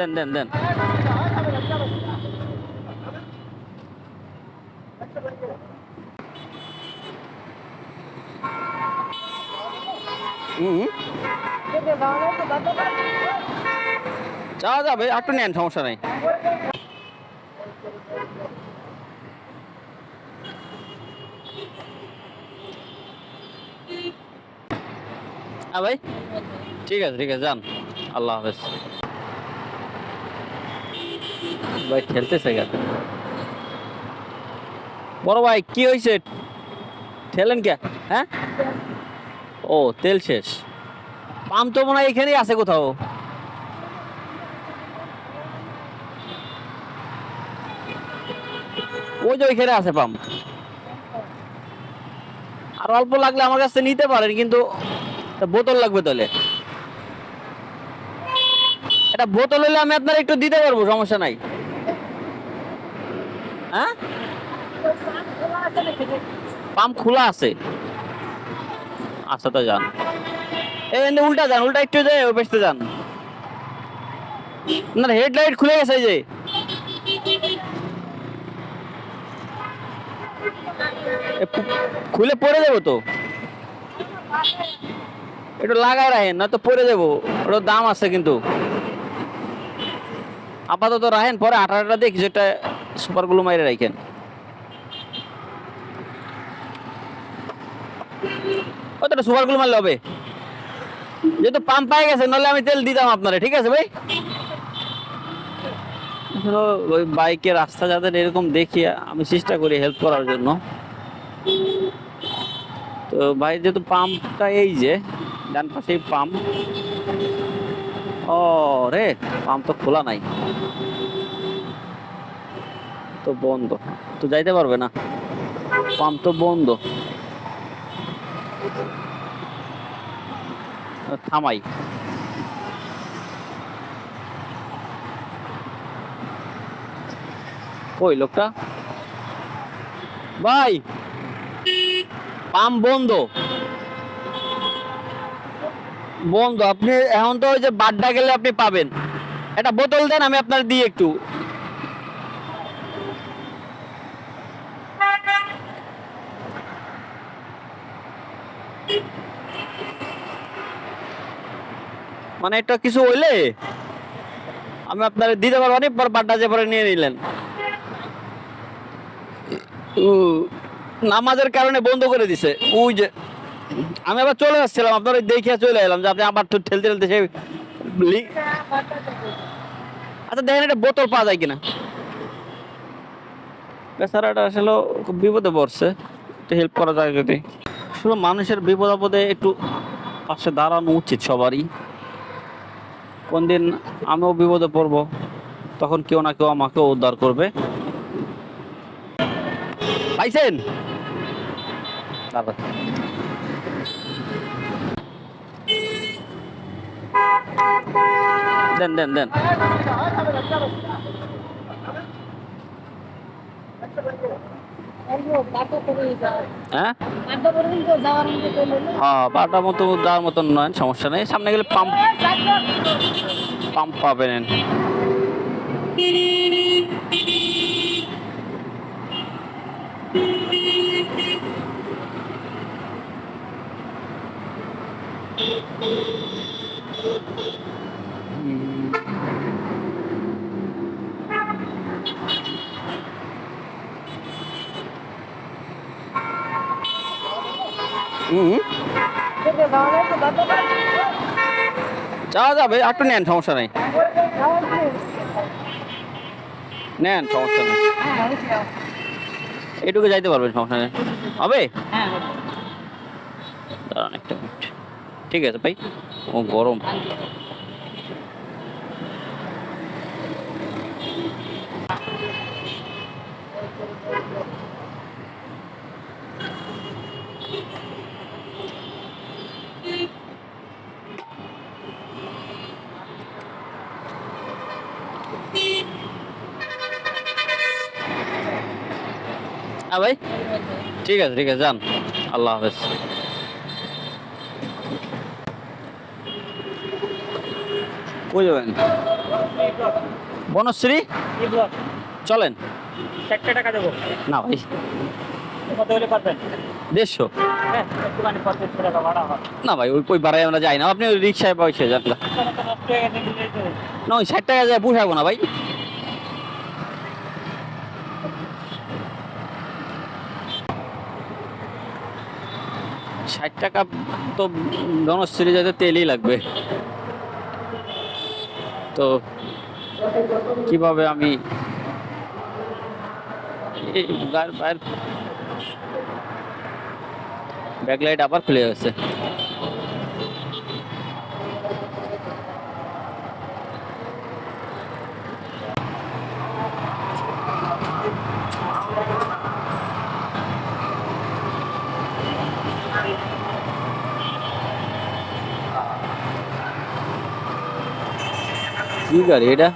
দেন দেন দেন। হুম যাওয়া যাবে একটু নেন সমস্যা নেই। হ্যাঁ ভাই। ঠিক আছে ঠিক আছে যান। আল্লাহ হাফেজ। ভাই ঠেলতেছে কেন বড় ভাই, কি হয়েছে ঠেলেন কে? হ্যাঁ? ও, তেল শেষ। পাম্প তো মনে হয় এখানেই আছে কোথাও। ওই যে ওইখানে আছে পাম্প আর অল্প লাগলে আমার কাছে নিতে পারেন, কিন্তু বোতল লাগবে তাহলে। এটা বোতল হলে আমি আপনার একটু দিতে পারব, সমস্যা নাই। হ্যাঁ? পাম্প খোলা আছে। আচ্ছা তো যান। এই উল্টা যান, উল্টা একটু যায় ওই যান। না হেডলাইট খুলে গেছে যে। খুলে পড়ে যাব তো। একটু লাগায় রাখেন না তো পড়ে যাব। ওটার দাম আছে কিন্তু। আপাতত রাখেন, পরে আঠারোটা কিছু একটা সুপারগুলো মাইরে রাখেন। ও তো সুপারগুলো মারলে হবে? যেহেতু পাম্প পাই গেছে নাহলে আমি তেল দিতাম আপনারে, ঠিক আছে ভাই? ওই বাইকে রাস্তা যাদের এরকম দেখি, আমি চেষ্টা করি হেল্প করার জন্য। তো ভাই, যেহেতু পাম্পটা এই যে, ডান পাশেই পাম্প ও রে পাম্প তো খোলা নাই। তো বন্ধ। তো যাইতে পারবে না। পাম্প তো বন্ধ। থামাই। কই লোকটা? ভাই! পাম্প বন্ধ। বন্ধ। আপনি এখন তো ওই যে বাড্ডা গেলে আপনি পাবেন। একটা বোতল দেন, আমি আপনার দিই একটু। মানে এটা কিছু হইলে আমি আপনার দিতে পারব না, পর বাড্ডা যে পরে নিয়ে নিলেন। নামাজের কারণে বন্ধ করে দিছে। ওই যে, আমি আবার চলে আসছিলাম, আপনার ওই দেখে চলে এলাম যে আপনি আবার তো ঠেলতে ঠেলতে সেই আচ্ছা দেখেন এটা বোতল পাওয়া যায় কিনা। বেচারাটা আসলে খুব বিপদে পড়ছে, একটু হেল্প করা যায় যদি। আসলে মানুষের বিপদ আপদে একটু পাশে দাঁড়ানো উচিত সবারই। কোনদিন আমিও বিপদে পড়ব তখন কেউ না কেউ আমাকে উদ্ধার করবে। পাইছেন? দেন দেন দেন। হ্যাঁ? হ্যাঁ মতো যাওয়ার মতন নয় সমস্যা নেই। সামনে গেলে পাম্প পাম্প পাবেন। যাওয়া যাবে, একটু নেন, সমস্যা নেই। নেন, সমস্যা নেই। এটুকু যাইতে পারবেন, সমস্যা নেই। হবে? দাঁড়ান একটা মিনিট ঠিক আছে ভাই, ও গরম। ভাই। ঠিক আছে ঠিক আছে যান। আল্লাহ হাফেজ। কই যাবেন? বনশ্রী? চলেন। চারটে টাকা দেবো। না ভাই। কত হলে পারবেন? দেড়শো। হ্যাঁ না ভাই ওই ওই বাড়ায় আমরা যাই না। আপনি ওই রিক্সায় পয়সা যান। না ওই ষাট টাকা যায় পোষাবো না ভাই। ষাট টাকা তো গণশ্রী যেতে তেলই লাগবে। তো কীভাবে আমি এই গায়ের বাইর ব্যাকলাইট আবার খুলে গেছে কি গাড়ি এটা?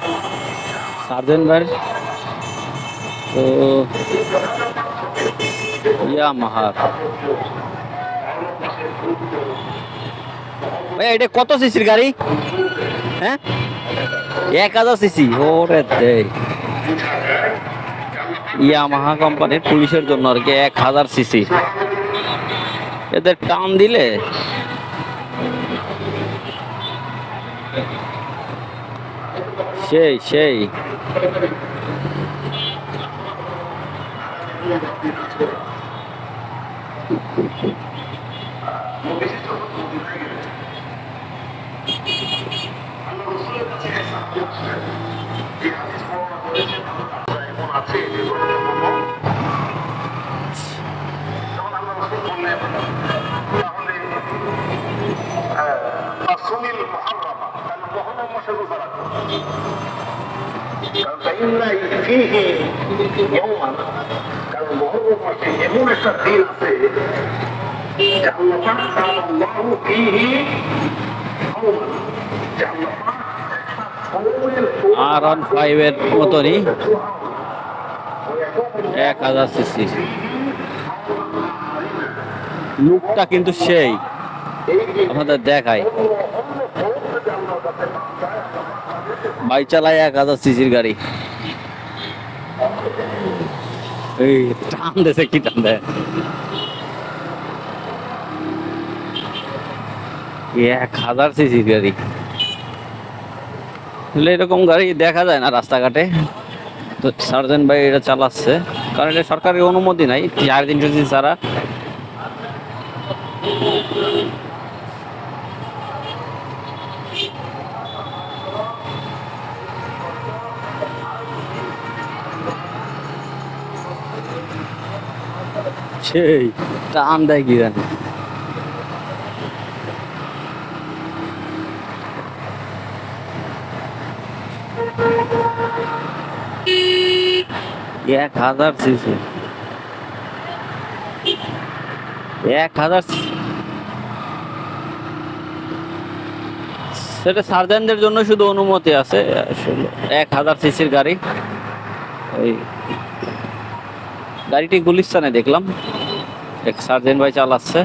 সার্জেন্ট গাড়ি? তো ইয়া মাহার ভাই এটা কত সিসির গাড়ি? হ্যাঁ? এক হাজার সিসি। ওরে দে। ইয়ামাহা কোম্পানির পুলিশের জন্য আর কি এক হাজার সিসি। এদের টান দিলে? সেই সেই। সুনীল মহারমা তাহলে মহরম মাসে রোজা রাখো কারণ ফাইন্না আর ওয়ান ফাইভের মতনই এক হাজার সিসি। লুকটা কিন্তু সেই। আমাদের দেখায় ভাই চালায় এক হাজার সিসির গাড়ি। এই টান দেশে কি টান এক হাজার সিসি গাড়ি। এরকম গাড়ি দেখা যায় না রাস্তাঘাটে। তো সার্জেন্ট ভাই এটা চালাচ্ছে। কারণ এটা সরকারি অনুমতি নাই, চার দিন যদি ছাড়া। সেই। দেয় কি জানি। এক হাজার সিসি। এক হাজার সেটা সার্জেন্টদের জন্য শুধু অনুমতি আছে এক হাজার সিসির গাড়ি। ওই গাড়িটি গুলিস্তানে দেখলাম। এক সার্জেন্ট ভাই চালাচ্ছে।